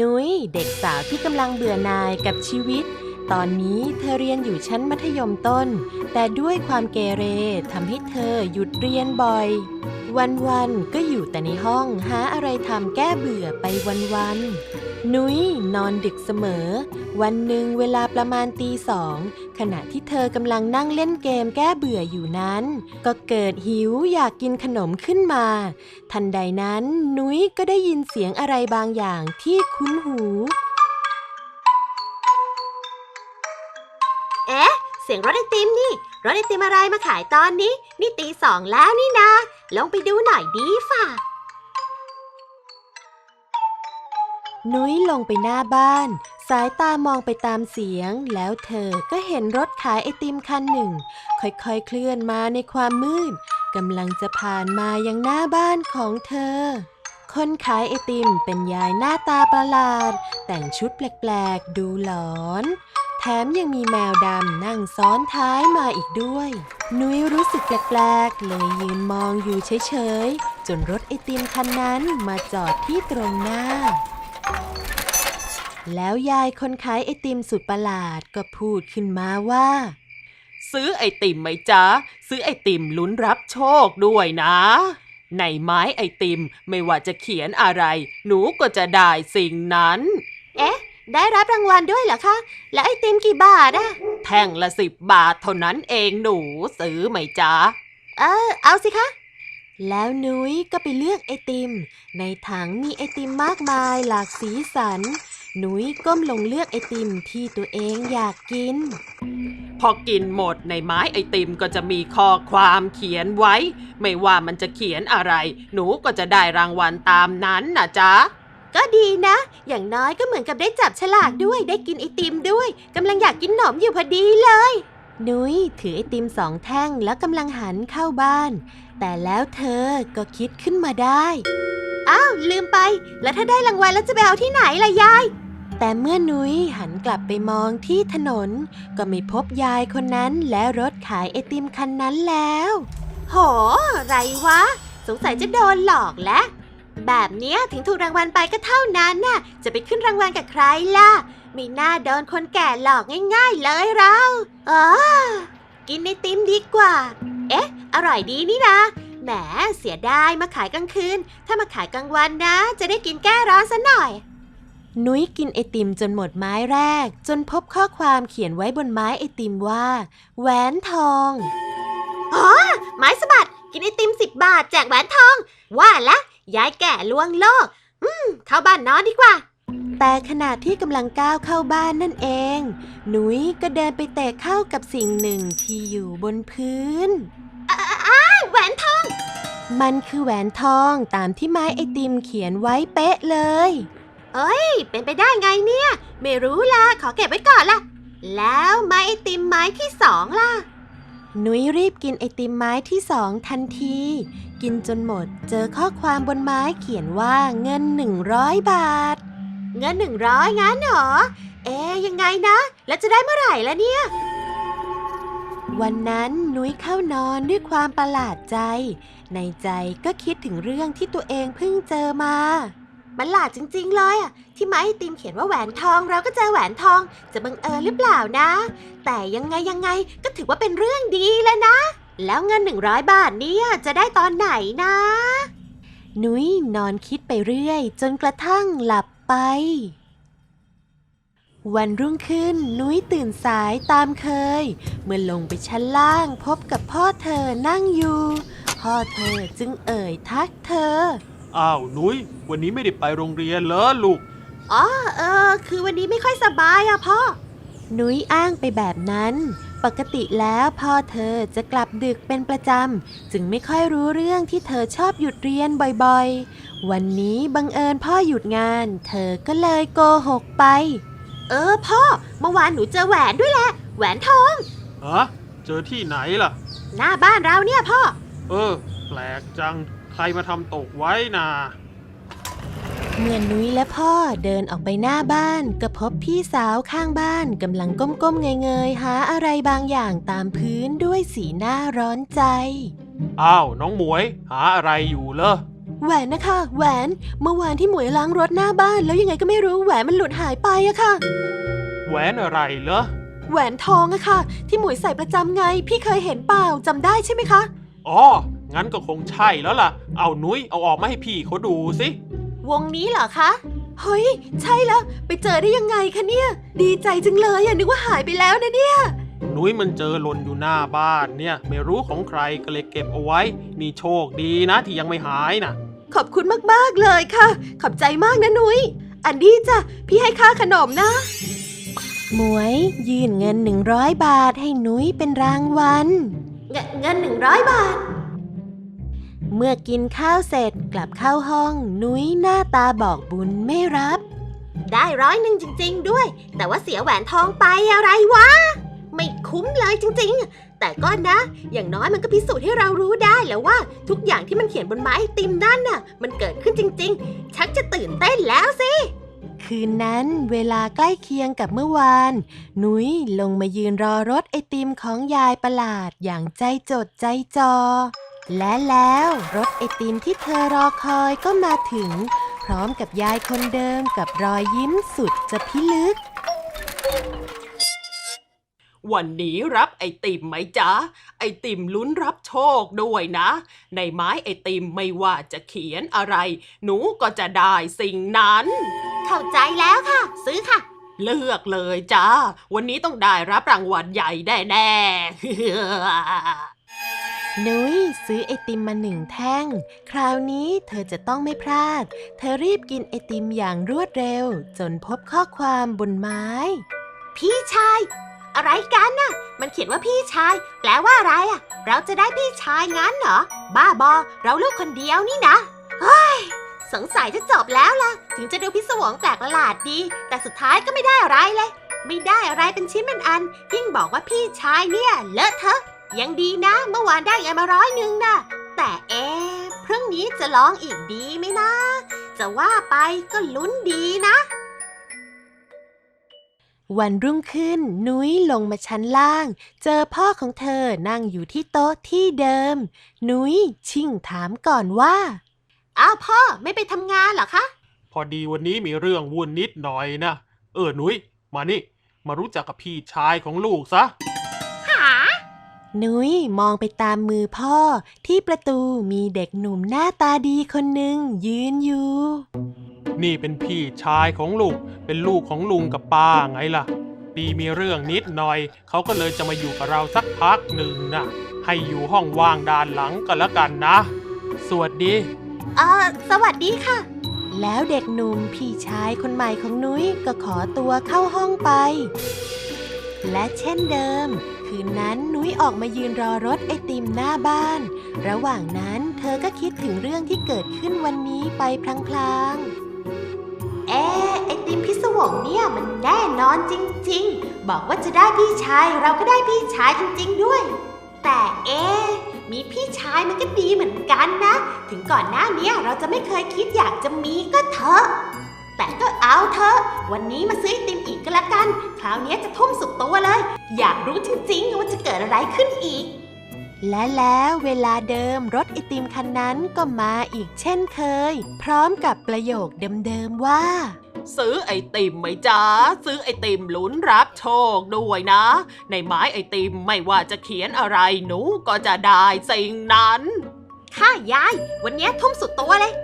นุ้ยเด็กสาวที่กำลังเบื่อหน่ายกับชีวิต ตอนนี้เธอเรียนอยู่ชั้นมัธยมต้น แต่ด้วยความเกเรทำให้เธอหยุดเรียนบ่อย วันๆก็อยู่แต่ในห้องหาอะไรทำแก้เบื่อไปวันๆ นุ้ยนอนดึกเสมอ วันหนึ่งเวลาประมาณตีสองขณะที่เธอกำลังนั่งเล่นเกมแก้เบื่ออยู่นั้น ก็เกิดหิวอยากกินขนมขึ้นมา ทันใดนั้นนุ้ยก็ได้ยินเสียงอะไรบางอย่างที่คุ้นหู เอ๊ะ เสียงรถไอติมนี่รถไอติมอะไรมาขายตอนนี้ นี่ตีสองแล้วนี่นะลองไปดูหน่อยดีฝ่า นุ้ยลงไปหน้าบ้าน สายตามองไปตามเสียง แล้วเธอก็เห็นรถขายไอติมคันหนึ่ง ค่อยๆเคลื่อนมาในความมืดกำลังจะผ่านมายังหน้าบ้านของเธอ คนขายไอติมเป็นยายหน้าตาประหลาด แต่งชุดแปลกๆ ดูหลอน แถมยังมีแมวดำนั่งซ้อนท้ายมาอีกด้วย นุ้ยรู้สึกแปลกๆ เลยยืนมองอยู่เฉยๆ จนรถไอติมคันนั้นมาจอดที่ตรงหน้า แล้วยายคนขายไอติมสุดประหลาดก็พูดขึ้นมาว่า ซื้อไอติมไหมจ๊ะ ซื้อไอติมลุ้นรับโชคด้วยนะ ในไม้ไอติมไม่ว่าจะเขียนอะไร หนูก็จะได้สิ่งนั้น เอ๊ะ ได้รับรางวัลด้วยเหรอคะ แล้วไอติมกี่บาทอะแท่งละสิบบาทเท่านั้นเองหนูซื้อไหมจ๊ะ เออ เอาสิคะแล้วนุ้ยก็ไปเลือกไอติม ในถังมีไอติมมากมายหลากสีสัน นุ้ยก้มลงเลือกไอติมที่ตัวเองอยากกิน พอกินหมดในไม้ไอติมก็จะมีข้อความเขียนไว้ ไม่ว่ามันจะเขียนอะไร หนูก็จะได้รางวัลตามนั้นนะจ๊ะ ก็ดีนะ อย่างน้อยก็เหมือนกับได้จับฉลากด้วยได้กินไอติมด้วยกำลังอยากกินหนมอยู่พอดีเลยนุ้ยถือไอติมสองแท่งแล้วกำลังหันเข้าบ้าน แต่แล้วเธอก็คิดขึ้นมาได้ อ้าวลืมไป แล้วถ้าได้รางวัลแล้วจะไปเอาที่ไหนล่ะยาย แต่เมื่อนุ้ยหันกลับไปมองที่ถนน ก็ไม่พบยายคนนั้นและรถขายไอติมคันนั้นแล้ว โห ไรวะ สงสัยจะโดนหลอกแล้วแบบเนี้ยถึงถูกรางวัลไปก็เท่านั้นน่ะ จะไปขึ้นรางวัลกับใครล่ะ ไม่น่าโดนคนแก่หลอกง่าย ๆ เลยเราเออกินไอติมดีกว่า เอ๊ะ อร่อยดีนี่นะ แหม เสียดายมาขายกลางคืน ถ้ามาขายกลางวันนะ จะได้กินแก้ร้อนซะหน่อย นุ้ยกินไอติมจนหมดไม้แรก จนพบข้อความเขียนไว้บนไม้ไอติมว่า แหวนทอง อ๋อ ไม้สะบัด กินไอติมสิบบาทแจกแหวนทอง ว่าละยายแก่ลวงโลก อืม เข้าบ้านนอนดีกว่า แต่ขณะที่กำลังก้าวเข้าบ้านนั่นเองนุ้ยก็เดินไปเตะเข้ากับสิ่งหนึ่งที่อยู่บนพื้นแหวนทอง มันคือแหวนทองตามที่ไม้ไอติมเขียนไว้เป๊ะเลย เอ้ย เป็นไปได้ไงเนี่ย ไม่รู้ล่ะ ขอเก็บไว้ก่อนล่ะ แล้วไม้ไอติมไม้ที่สองล่ะนุ้ยรีบกินไอติมไม้ที่สองทันที กินจนหมด เจอข้อความบนไม้เขียนว่าเงิน100บาท เงินหนึ่งร้อยงั้นเหรอ เอ๊ยยังไงนะ แล้วจะได้เมื่อไหร่ล่ะเนี่ย วันนั้นนุ้ยเข้านอนด้วยความประหลาดใจ ในใจก็คิดถึงเรื่องที่ตัวเองเพิ่งเจอมา มันหลาดจริงๆเลยอะที่ไม้ติมเขียนว่าแหวนทองเราก็เจอแหวนทองจะบังเอิญหรือเปล่านะ แต่ยังไงยังไงก็ถือว่าเป็นเรื่องดีแล้วนะ แล้วเงินหนึ่งร้อยบาทนี่ยจะได้ตอนไหนนะ นุ้ยนอนคิดไปเรื่อย จนกระทั่งหลับไป วันรุ่งขึ้นนุ้ยตื่นสายตามเคย เมื่อลงไปชั้นล่างพบกับพ่อเธอนั่งอยู่ พ่อเธอจึงเอ่ยทักเธอ อ้าวนุ้ยวันนี้ไม่ได้ไปโรงเรียนเหรอลูก อ๋อเออ คือวันนี้ไม่ค่อยสบายอะพ่อ นุ้ยอ้างไปแบบนั้น ปกติแล้วพ่อเธอจะกลับดึกเป็นประจำ จึงไม่ค่อยรู้เรื่องที่เธอชอบหยุดเรียนบ่อยๆ วันนี้บังเอิญพ่อหยุดงาน เธอก็เลยโกหกไป เออพ่อ เมื่อวานหนูเจอแหวนด้วยแหละ แหวนทอง ฮะ เจอที่ไหนล่ะ หน้าบ้านเราเนี่ยพ่อ เออ แปลกจัง ใครมาทำตกไว้นาเมื่อนุ้ยและพ่อเดินออกไปหน้าบ้านก็พบพี่สาวข้างบ้านกำลังก้มๆเงยๆหาอะไรบางอย่างตามพื้นด้วยสีหน้าร้อนใจ อ้าวน้องหมวย หาอะไรอยู่เหรอแหวนนะคะ แหวนเมื่อวานที่หมวยล้างรถหน้าบ้านแล้วยังไงก็ไม่รู้แหวนมันหลุดหายไปอะค่ะ แหวนอะไรเหรอแหวนทองอะค่ะ ที่หมวยใส่ประจำไง พี่เคยเห็นเปล่าจำได้ใช่ไหมคะอ๋อ งั้นก็คงใช่แล้วล่ะ เอานุ้ยเอาออกมาให้พี่เขาดูสิ วงนี้เหรอคะ เฮ้ย ใช่แล้ว ไปเจอได้ยังไงคะเนี่ย ดีใจจังเลยอะนึกว่าหายไปแล้วนะเนี่ย นุ้ยมันเจอหล่นอยู่หน้าบ้านเนี่ย ไม่รู้ของใครก็เลยเก็บเอาไว้ นี่โชคดีนะที่ยังไม่หายนะขอบคุณมากๆเลยค่ะ ขอบใจมากนะนุย้ย อันนี้จ้ะ พี่ให้ค่าขนมนะหมวยยื่นเงินหนึ่งร้อยบาทให้นุ้ยเป็นรางวัล เงเงินหนึ่งร้อยบาท เมื่อกินข้าวเสร็จกลับเข้าห้อง นุ้ยหน้าตาบอกบุญไม่รับ ได้ร้อยหนึ่งจริง ๆ ด้วย แต่ว่าเสียแหวนทองไปอะไรวะ ไม่คุ้มเลยจริง ๆ แต่ก็นะ อย่างน้อยมันก็พิสูจน์ให้เรารู้ได้แล้วว่า ทุกอย่างที่มันเขียนบนไม้ไอติมนั่นน่ะ มันเกิดขึ้นจริง ๆ ชักจะตื่นเต้นแล้วสิคืนนั้นเวลาใกล้เคียงกับเมื่อวานนุ้ยลงมายืนรอรถไอติมของยายประหลาดอย่างใจจดใจจอ และแล้วรถไอติมที่เธอรอคอยก็มาถึง พร้อมกับยายคนเดิมกับรอยยิ้มสุดจะพิลึก วันนี้รับไอติมไหมจ๊ะ ไอติมลุ้นรับโชคด้วยนะ ในไม้ไอติมไม่ว่าจะเขียนอะไร หนูก็จะได้สิ่งนั้น เข้าใจแล้วค่ะ ซื้อค่ะ เลือกเลยจ้า วันนี้ต้องได้รับรางวัลใหญ่แน่แน่ๆ นุ้ยซื้อไอติมมาหนึ่งแท่ง คราวนี้เธอจะต้องไม่พลาด เธอรีบกินไอติมอย่างรวดเร็ว จนพบข้อความบนไม้ พี่ชาย อะไรกันน่ะ มันเขียนว่าพี่ชาย แปลว่าอะไรอะ เราจะได้พี่ชายงั้นเหรอ บ้าบอ เราลูกคนเดียวนี่นะเฮ้ยสงสัยจะจบแล้วล่ะ ถึงจะดูพิศวงแปลกประหลาดดี แต่สุดท้ายก็ไม่ได้อะไรเลย ไม่ได้อะไรเป็นชิ้นเป็นอัน ยิ่งบอกว่าพี่ชายเนี่ยเลอะเทอะ ยังดีนะเมื่อวานได้เงินมาร้อยหนึ่งนะแต่เอ๊ะพรุ่งนี้จะร้องอีกดีไหมนะ จะว่าไปก็ลุ้นดีนะ วันรุ่งขึ้นนุ้ยลงมาชั้นล่าง เจอพ่อของเธอนั่งอยู่ที่โต๊ะที่เดิม นุ้ยชิ่งถามก่อนว่า อ้าวพ่อไม่ไปทำงานเหรอคะ พอดีวันนี้มีเรื่องวุ่นนิดหน่อยนะ เออนุ้ยมานี่ มารู้จักกับพี่ชายของลูกซะหา นุ้ยมองไปตามมือพ่อ ที่ประตูมีเด็กหนุ่มหน้าตาดีคนหนึ่งยืนอยู่ นี่เป็นพี่ชายของลูก เป็นลูกของลุงกับป้าไงล่ะดีมีเรื่องนิดหน่อย เขาก็เลยจะมาอยู่กับเราสักพักหนึ่งนะให้อยู่ห้องว่างด้านหลังก็แล้วกันนะ สวัสดีเออสวัสดีค่ะ แล้วเด็กหนุ่มพี่ชายคนใหม่ของนุ้ยก็ขอตัวเข้าห้องไป และเช่นเดิม คืนนั้นนุ้ยออกมายืนรอรถไอติมหน้าบ้าน ระหว่างนั้นเธอก็คิดถึงเรื่องที่เกิดขึ้นวันนี้ไปพลางๆ เอ๊ไอติมพิศวงเนี่ยมันแน่นอนจริง ๆ บอกว่าจะได้พี่ชายเราก็ได้พี่ชายจริง ๆ ด้วย แต่เอ๊มีพี่ชายมันก็ดีเหมือนกันนะ ถึงก่อนหน้านี้เราจะไม่เคยคิดอยากจะมีก็เถอะ แต่ก็เอาเถอะ วันนี้มาซื้อไอติมอีกก็แล้วกัน คราวเนี้ยจะทุ่มสุดตัวเลย อยากรู้จริงๆว่าจะเกิดอะไรขึ้นอีก และแล้วเวลาเดิมรถไอติมคันนั้นก็มาอีกเช่นเคย พร้อมกับประโยคเดิมๆว่า ซื้อไอติมไหมจ๊ะซื้อไอติมลุ้นรับโชคด้วยนะ ในไม้ไอติมไม่ว่าจะเขียนอะไรหนูก็จะได้สิ่งนั้น ค่ะยาย วันเนี้ยทุ่มสุดตัวเลย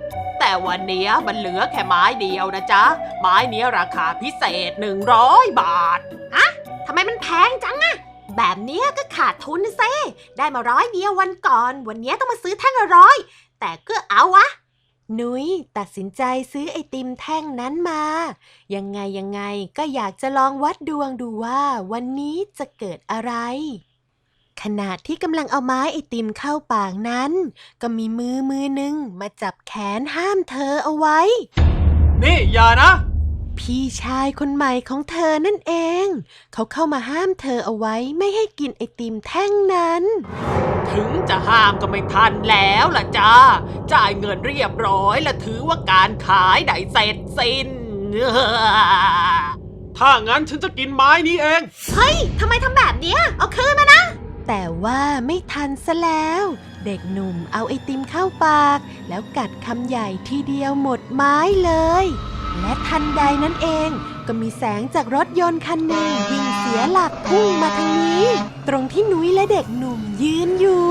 แต่วันนี้มันเหลือแค่ไม้เดียวนะจ๊ะ ไม้นี้ราคาพิเศษ 100 บาททำไมมันแพงจังอะแบบนี้ก็ขาดทุนเซ่ได้มาร้อยเดียววันก่อน วันนี้ต้องมาซื้อแท่งละร้อย แต่ก็เอาวะนุ้ยตัดสินใจซื้อไอติมแท่งนั้นมา ยังไงยังไงก็อยากจะลองวัดดวงดูว่าวันนี้จะเกิดอะไร ขณะที่กำลังเอาไม้ไอติมเข้าปากนั้น ก็มีมือมือหนึ่งมาจับแขนห้ามเธอเอาไว้ นี่อย่านะ พี่ชายคนใหม่ของเธอนั่นเอง เขาเข้ามาห้ามเธอเอาไว้ไม่ให้กินไอติมแท่งนั้น ถึงจะห้ามก็ไม่ทันแล้วล่ะจ้า จ่ายเงินเรียบร้อยและถือว่าการขายได้เสร็จสิ้น ถ้างั้นฉันจะกินไม้นี้เอง เฮ้ย ทำไมทำแบบเนี้ย เอาคืนมานะ แต่ว่าไม่ทันซะแล้ว เด็กหนุ่มเอาไอติมเข้าปาก แล้วกัดคำใหญ่ทีเดียวหมดไม้เลย และทันใดนั้นเองก็มีแสงจากรถยนต์คันหนึ่งวิ่งเสียหลักพุ่งมาทางนี้ ตรงที่นุ้ยและเด็กหนุ่มยืนอยู่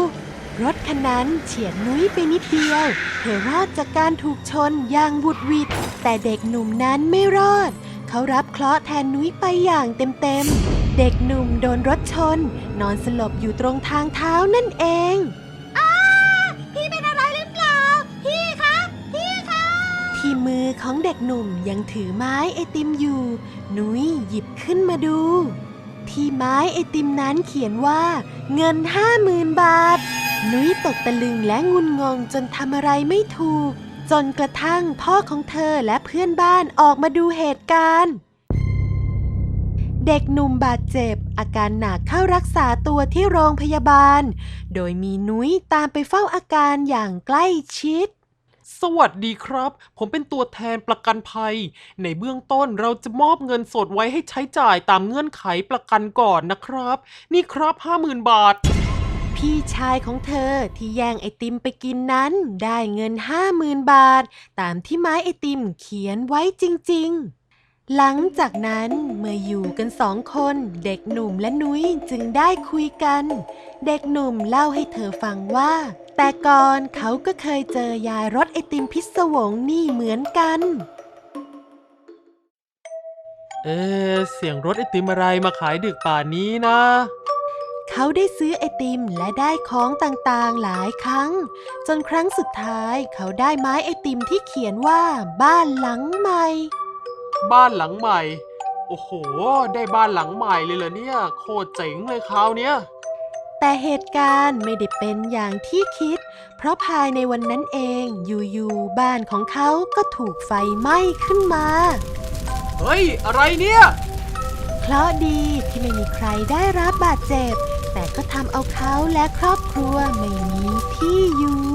รถคันนั้นเฉียดนุ้ยไปนิดเดียว เธอรอดจากการถูกชนอย่างบุดหวิดแต่เด็กหนุ่มนั้นไม่รอด เขารับเคราะห์แทนนุ้ยไปอย่างเต็มๆ เด็กหนุ่มโดนรถชน นอนสลบอยู่ตรงทางเท้านั่นเองพี่เป็นอะไรหรือเปล่า พี่คะ พี่คะ ที่มือของเด็กหนุ่มยังถือไม้ไอติมอยู่ นุ้ยหยิบขึ้นมาดู ที่ไม้ไอติมนั้นเขียนว่า เงินห้าหมื่นบาท นุ้ยตกตะลึงและงุนงงจนทำอะไรไม่ถูก จนกระทั่งพ่อของเธอและเพื่อนบ้านออกมาดูเหตุการณ์ เด็กหนุ่มบาดเจ็บ อาการหนักเข้ารักษาตัวที่โรงพยาบาล โดยมีนุ้ยตามไปเฝ้าอาการอย่างใกล้ชิด สวัสดีครับ ผมเป็นตัวแทนประกันภัย ในเบื้องต้นเราจะมอบเงินสดไว้ให้ใช้จ่ายตามเงื่อนไขประกันก่อนนะครับ นี่ครับ 50,000 บาท พี่ชายของเธอที่แย่งไอติมไปกินนั้น ได้เงินห้าหมื่นบาท ตามที่ไม้ไอติมเขียนไว้จริง ๆ หลังจากนั้นเมื่ออยู่กันสองคน เด็กหนุ่มและนุ้ยจึงได้คุยกัน เด็กหนุ่มเล่าให้เธอฟังว่า แต่ก่อนเขาก็เคยเจอยายรถไอติมพิศวงนี่เหมือนกัน เอ๊ะเสียงรถไอติมอะไรมาขายดึกป่านนี้นะ เขาได้ซื้อไอติมและได้ของต่างๆหลายครั้ง จนครั้งสุดท้ายเขาได้ไม้ไอติมที่เขียนว่าบ้านหลังใหม่ บ้านหลังใหม่ โอ้โห ได้บ้านหลังใหม่เลยเหรอเนี่ย โคตรเจ๋งเลยคราวเนี้ยแต่เหตุการณ์ไม่ได้เป็นอย่างที่คิด เพราะภายในวันนั้นเองอยู่ๆบ้านของเขาก็ถูกไฟไหม้ขึ้นมา เฮ้ย อะไรเนี่ยเพราะดีที่ไม่มีใครได้รับบาดเจ็บ แต่ก็ทำเอาเขาและครอบครัวไม่มีที่อยู่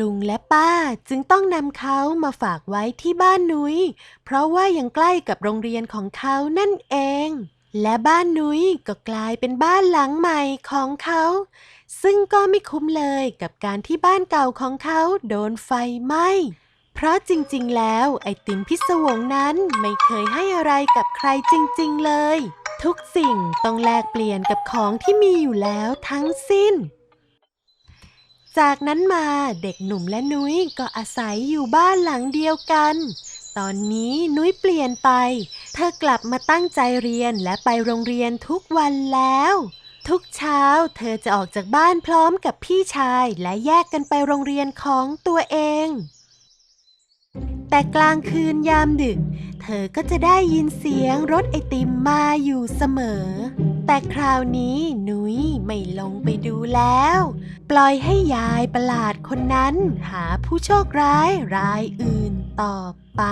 ลุงและป้าจึงต้องนำเขามาฝากไว้ที่บ้านนุย้ย เพราะว่ายังใกล้กับโรงเรียนของเขานั่นเอง และบ้านนุ้ยก็กลายเป็นบ้านหลังใหม่ของเขา ซึ่งก็ไม่คุ้มเลยกับการที่บ้านเก่าของเขาโดนไฟไหม้เพราะจริงๆ แล้วไอติมพิศวงนั้นไม่เคยให้อะไรกับใครจริงๆ เลย ทุกสิ่งต้องแลกเปลี่ยนกับของที่มีอยู่แล้วทั้งสิ้น จากนั้นมาเด็กหนุ่มและนุ้ยก็อาศัยอยู่บ้านหลังเดียวกัน ตอนนี้นุ้ยเปลี่ยนไป เธอกลับมาตั้งใจเรียนและไปโรงเรียนทุกวันแล้ว ทุกเช้าเธอจะออกจากบ้านพร้อมกับพี่ชายและแยกกันไปโรงเรียนของตัวเอง แต่กลางคืนยามดึก เธอก็จะได้ยินเสียงรถไอติมมาอยู่เสมอ แต่คราวนี้นุ้ย ไม่ลงไปดูแล้ว ปล่อยให้ยายประหลาดคนนั้นหาผู้โชคร้ายรายอื่นต่อไป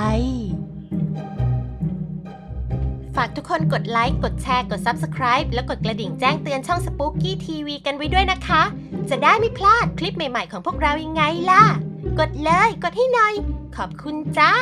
ฝากทุกคนกดไลค์ กดแชร์ กด Subscribe แล้วกดกระดิ่งแจ้งเตือนช่อง Spooky TV กันไว้ด้วยนะคะ จะได้ไม่พลาดคลิปใหม่ๆของพวกเรายังไงล่ะ กดเลย กดให้หน่อย ขอบคุณจ้า